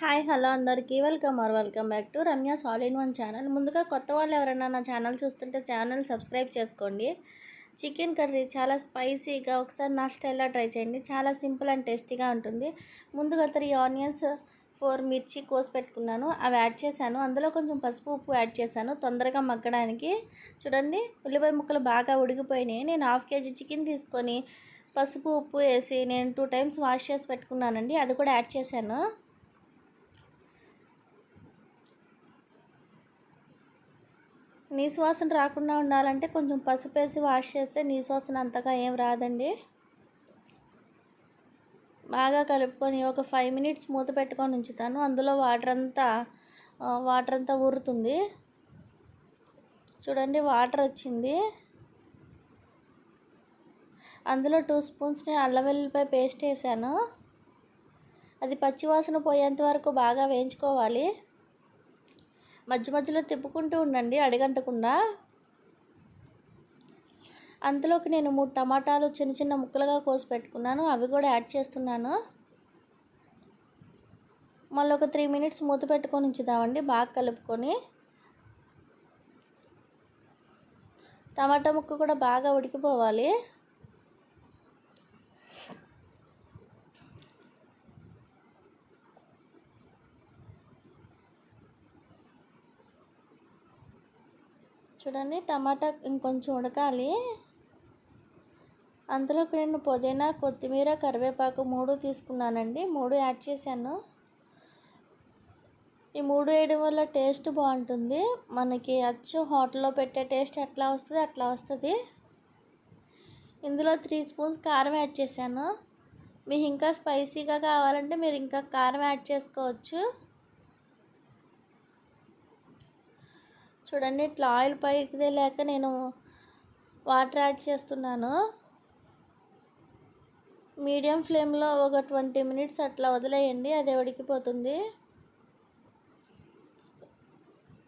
Hi hello అందరికీ. Welcome or welcome back to Ramya all in one channel. ముందుగా కొత్త వాళ్ళు ఎవరైనా నా ఛానల్ చూస్తుంటే ఛానల్ సబ్స్క్రైబ్ చేసుకోండి. చికెన్ కర్రీ చాలా స్పైసీగా ఒకసారి నా స్టైల్లో ట్రై చేయండి. చాలా సింపుల్ అండ్ టేస్టీగా ఉంటుంది. ముందుగా త్రీ ఆనియన్స్ ఫోర్ మిర్చి కోసి పెట్టుకున్నాను. అవి యాడ్ చేశాను. అందులో కొంచెం పసుపు ఉప్పు యాడ్ చేశాను. తొందరగా మగ్గడానికి చూడండి ఉల్లిపాయ ముక్కలు బాగా ఉడికిపోయినాయి. నేను హాఫ్ కేజీ చికెన్ తీసుకొని పసుపు ఉప్పు వేసి నేను టూ టైమ్స్ వాష్ చేసి పెట్టుకున్నానండి. అది కూడా యాడ్ చేశాను. నీసు వాసన రాకుండా ఉండాలంటే కొంచెం పసుపు వేసి వాష్ చేస్తే నీసు వాసన అంతగా ఏం రాదండి. బాగా కలుపుకొని ఒక ఫైవ్ మినిట్స్ మూత పెట్టుకొని ఉంచుతాను. అందులో వాటర్ అంతా వాటర్ అంతా ఊరుతుంది. చూడండి వాటర్ వచ్చింది. అందులో టూ స్పూన్స్ అల్లం వెల్లుల్లిపాయ పేస్ట్ వేసాను. అది పచ్చివాసన పోయేంత వరకు బాగా వేయించుకోవాలి. మధ్య మధ్యలో తిప్పుకుంటూ ఉండండి అడిగంటకుండా. అంతలోకి నేను మూడు టమాటాలు చిన్న చిన్న ముక్కలుగా కోసి పెట్టుకున్నాను అవి కూడా యాడ్ చేస్తున్నాను. మళ్ళీ ఒక త్రీ మినిట్స్ మూత పెట్టుకొని ఉంచుదామండి బాగా కలుపుకొని. టమాటా ముక్క కూడా బాగా ఉడికిపోవాలి. చూడండి టమాటా ఇంకొంచెం ఉడకాలి. అందులోకి నేను పుదీనా కొత్తిమీర కరివేపాకు మూడు తీసుకున్నానండి. మూడు యాడ్ చేశాను. ఈ మూడు వేయడం వల్ల టేస్ట్ బాగుంటుంది. మనకి అచ్చు హోటల్లో పెట్టే టేస్ట్ ఎట్లా వస్తుంది అట్లా వస్తుంది. ఇందులో త్రీ స్పూన్స్ కారం యాడ్ చేశాను. మీకు ఇంకా స్పైసీగా కావాలంటే మీరు ఇంకా కారం యాడ్ చేసుకోవచ్చు. చూడండి ఇట్లా ఆయిల్ పైకి లేక నేను వాటర్ యాడ్ చేస్తున్నాను. మీడియం ఫ్లేమ్లో ఒక ట్వంటీ మినిట్స్ అట్లా వదిలేయండి అది ఉడికిపోతుంది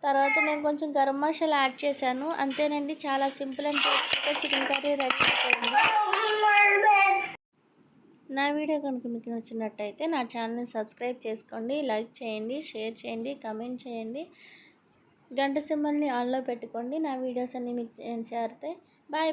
తర్వాత నేను కొంచెం గరం మసాలా యాడ్ చేశాను. అంతేనండి చాలా సింపుల్ అండ్ టేస్టీగా చికెన్ కర్రీ రెడీ అయిపోయింది. నా వీడియో కనుక మీకు నచ్చినట్టయితే నా ఛానల్ని సబ్స్క్రైబ్ చేసుకోండి లైక్ చేయండి షేర్ చేయండి కమెంట్ చేయండి. గంట సింబల్ని ఆన్లో పెట్టుకోండి. నా వీడియోస్ అన్నీ మీకు చేరితే బాయ్ బాయ్.